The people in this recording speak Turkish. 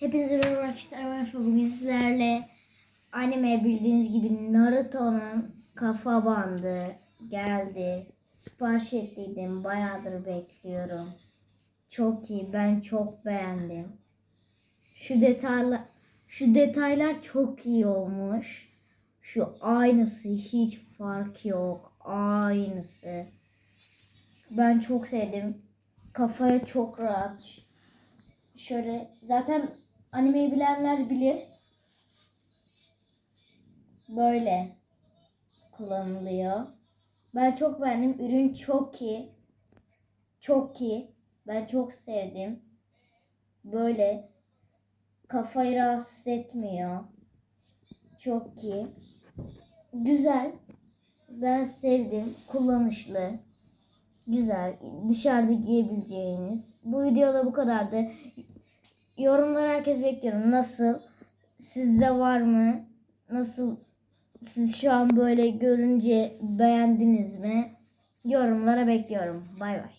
Hepinize merhaba arkadaşlar. Ben. Bugün sizlerle anime bildiğiniz gibi Naruto'nun kafa bandı geldi. Sipariş ettiydim. Bayağıdır bekliyorum. Çok iyi. Ben çok beğendim. Şu detaylar şu detaylar çok iyi olmuş. Şu aynısı hiç fark yok. Aynısı. Ben çok sevdim. Kafaya çok rahat. Şöyle zaten animeyi bilenler bilir. Böyle kullanılıyor. Ben çok beğendim. Ürün çok iyi. Çok iyi. Ben çok sevdim. Böyle kafayı rahatsız etmiyor. Çok iyi. Güzel. Ben sevdim. Kullanışlı. Güzel. Dışarıda giyebileceğiniz. Bu videoda bu kadardı. Yorumlar herkes bekliyorum. Nasıl? Sizde var mı? Nasıl? Siz şu an böyle görünce beğendiniz mi? Yorumlara bekliyorum. Bay bay.